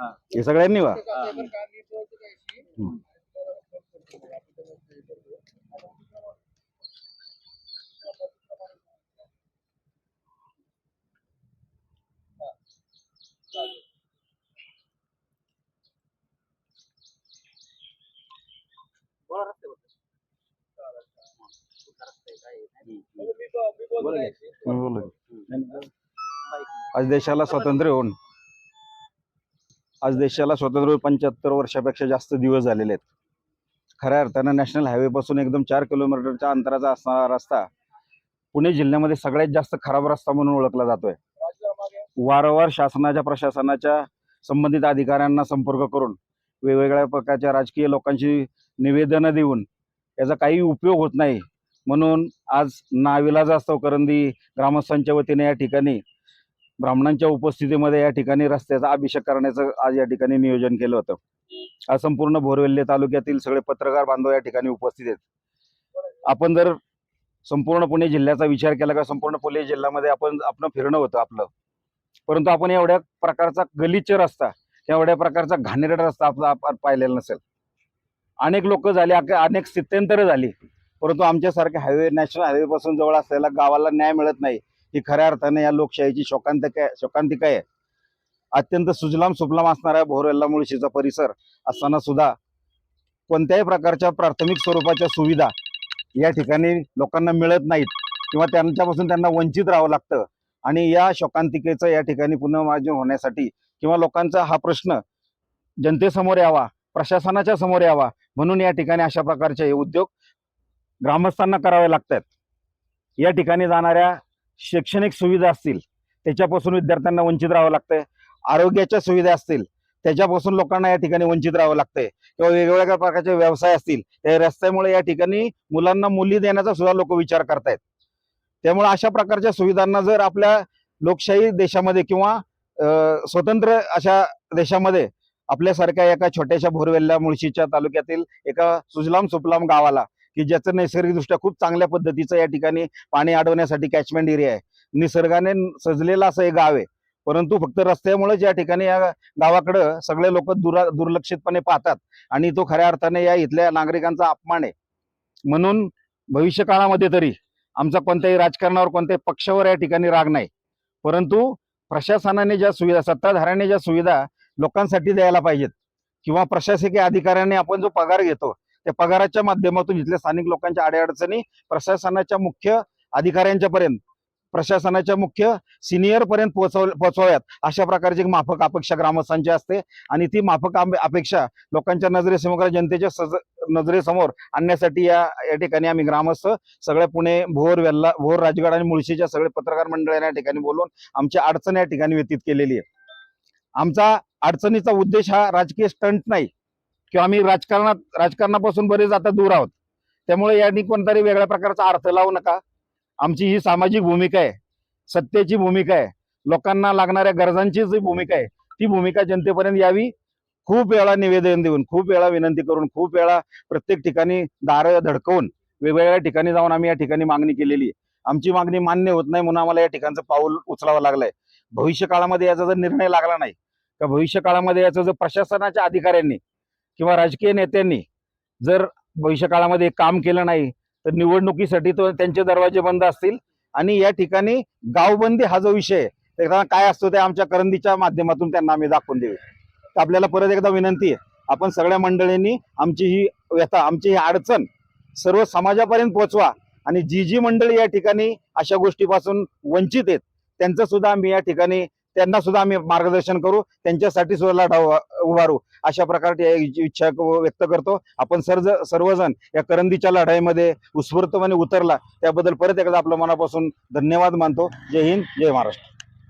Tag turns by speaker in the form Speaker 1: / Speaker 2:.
Speaker 1: हा.
Speaker 2: सगळ्यांनी व्हा आज देशाला स्वातंत्र्य होऊन आज देशाला स्वतंत्र पंच्याहत्तर वर्षापेक्षा जास्त दिवस झालेले आहेत. खऱ्या अर्थानं नॅशनल हायवे पासून एकदम चार किलोमीटरच्या अंतराचा असणारा रस्ता पुणे जिल्ह्यामध्ये सगळ्यात जास्त खराब रस्ता म्हणून ओळखला जातोय. वारंवार शासनाच्या प्रशासनाच्या संबंधित अधिकाऱ्यांना संपर्क करून वेगवेगळ्या प्रकारच्या राजकीय लोकांची निवेदनं देऊन याचा काही उपयोग होत नाही. म्हणून आज नाविलाजास्तव करंदी ग्रामस्थांच्या वतीने या ठिकाणी ब्राह्मणांच्या उपस्थितीमध्ये या ठिकाणी रस्त्याचा अभिषेक करण्याचं आज या ठिकाणी नियोजन केलं होतं. आज संपूर्ण भोरवेल्ले तालुक्यातील सगळे पत्रकार बांधव या ठिकाणी उपस्थित आहेत. आपण जर संपूर्ण पुणे जिल्ह्याचा विचार केला का संपूर्ण पुणे जिल्ह्यामध्ये आपण आपण फिरणं होतं आपलं परंतु आपण एवढ्या प्रकारचा गलिच्छ रस्ता एवढ्या प्रकारचा घाणेरडा रस्ता आपला पाहिलेला नसेल. अनेक लोक झाले अनेक स्थित्यंतरं झाली परंतु आमच्यासारख्या हायवे नॅशनल हायवे पासून जवळ असलेल्या गावाला न्याय मिळत नाही. ही खऱ्या अर्थाने या लोकशाहीची शोकांतिका शोकांतिका आहे. अत्यंत सुजलाम सुफलाम असणारा भोरवेल्ला मुळशीचा परिसर असताना सुद्धा कोणत्याही प्रकारच्या प्राथमिक स्वरूपाच्या सुविधा या ठिकाणी लोकांना मिळत नाहीत किंवा त्यांच्यापासून त्यांना वंचित राहावं लागतं. आणि या शोकांतिकेचं या ठिकाणी पुनर्मार्जन होण्यासाठी किंवा लोकांचा हा प्रश्न जनतेसमोर यावा प्रशासनाच्या समोर यावा म्हणून या ठिकाणी अशा प्रकारचे हे उद्योग ग्रामस्थांना करावे लागतात. या ठिकाणी जाणाऱ्या शैक्षणिक सुविधा असतील त्याच्यापासून विद्यार्थ्यांना वंचित राहावं लागतंय. आरोग्याच्या सुविधा असतील त्याच्यापासून लोकांना या ठिकाणी वंचित राहावं लागतंय. किंवा वेगवेगळ्या प्रकारचे व्यवसाय असतील त्या रस्त्यामुळे या ठिकाणी मुलांना मुली देण्याचा सुद्धा लोक विचार करतायत. त्यामुळे अशा प्रकारच्या सुविधांना जर आपल्या लोकशाही देशामध्ये किंवा स्वतंत्र अशा देशामध्ये आपल्यासारख्या एका छोट्याशा भोरवेल्ल्या मुळशीच्या तालुक्यातील एका सुजलाम सुफलाम गावाला की ज्याचं नैसर्गिकदृष्ट्या खूप चांगल्या पद्धतीचं या ठिकाणी पाणी अडवण्यासाठी कॅचमेंट एरिया आहे. निसर्गाने सजलेलं असं हे गाव आहे. परंतु फक्त रस्त्यामुळेच या ठिकाणी या गावाकडं सगळे लोक दुरा दुर्लक्षितपणे पाहतात. आणि तो खऱ्या अर्थाने या इथल्या नागरिकांचा अपमान आहे. म्हणून भविष्य काळामध्ये तरी आमचा कोणत्याही राजकारणावर कोणत्याही पक्षावर या ठिकाणी राग नाही. परंतु प्रशासनाने ज्या सुविधा सत्ताधाऱ्याने ज्या सुविधा लोकांसाठी द्यायला पाहिजेत किंवा प्रशासकीय अधिकाऱ्यांनी आपण जो पगार घेतो त्या पगाराच्या माध्यमातून इथल्या स्थानिक लोकांच्या अडीअडचणी प्रशासनाच्या मुख्य अधिकाऱ्यांच्या पर्यंत प्रशासनाच्या मुख्य सिनियर पर्यंत पोहोचव पोहोचवाव्यात. अशा प्रकारची माफक अपेक्षा ग्रामस्थांची असते आणि ती माफक अपेक्षा लोकांच्या नजरेसमोर जनतेच्या सज नजरेसमोर आणण्यासाठी या या ठिकाणी आम्ही ग्रामस्थ सगळ्या पुणे भोर वेल्ला भोर राजगड आणि मुळशीच्या सगळे पत्रकार मंडळांना या ठिकाणी बोलून आमची अडचण या ठिकाणी व्यतीत केलेली आहे आमचा अडचणीचा उद्देश हा राजकीय स्टंट नाही. किंवा आम्ही राजकारणात राजकारणापासून बरेच आता दूर आहोत. त्यामुळे यांनी कोणतरी वेगळ्या प्रकारचा अर्थ लावू नका. आमची ही सामाजिक भूमिका आहे. सत्तेची भूमिका आहे. लोकांना लागणाऱ्या गरजांची जी भूमिका आहे ती भूमिका जनतेपर्यंत यावी. खूप वेळा निवेदन देऊन खूप वेळा विनंती करून खूप वेळा प्रत्येक ठिकाणी दारं धडकवून वेगवेगळ्या ठिकाणी जाऊन आम्ही या ठिकाणी मागणी केलेली आहे. आमची मागणी मान्य होत नाही म्हणून आम्हाला या ठिकाणचं पाऊल उचलावं लागलंय. भविष्य काळामध्ये याचा जर निर्णय लागला नाही तर भविष्य काळामध्ये याचं जर प्रशासनाच्या अधिकाऱ्यांनी किंवा राजकीय नेत्यांनी जर भविष्यकाळामध्ये काम केलं नाही तर निवडणुकीसाठी तो त्यांचे दरवाजे बंद असतील. आणि या ठिकाणी गावबंदी हा जो विषय आहे काय असतो ते आमच्या करंदीच्या माध्यमातून त्यांना आम्ही दाखवून देऊ. तर आपल्याला परत एकदा विनंती आहे आपण सगळ्या मंडळींनी आमची ही व्यथा आमची ही अडचण सर्व समाजापर्यंत पोहोचवा. आणि जी जी मंडळी या ठिकाणी अशा गोष्टीपासून वंचित आहेत त्यांचं सुद्धा आम्ही या ठिकाणी त्यांना सुद्धा आम्ही मार्गदर्शन करू त्यांच्यासाठी सुद्धा लढा उभारू. अशा प्रकारची इच्छा व्यक्त करतो. आपण सर्व सर्वजण या करंदीच्या लढाईमध्ये उत्स्फूर्तपणे उतरला त्याबद्दल परत एकदा आपल्या मनापासून धन्यवाद मानतो. जय हिंद जय महाराष्ट्र.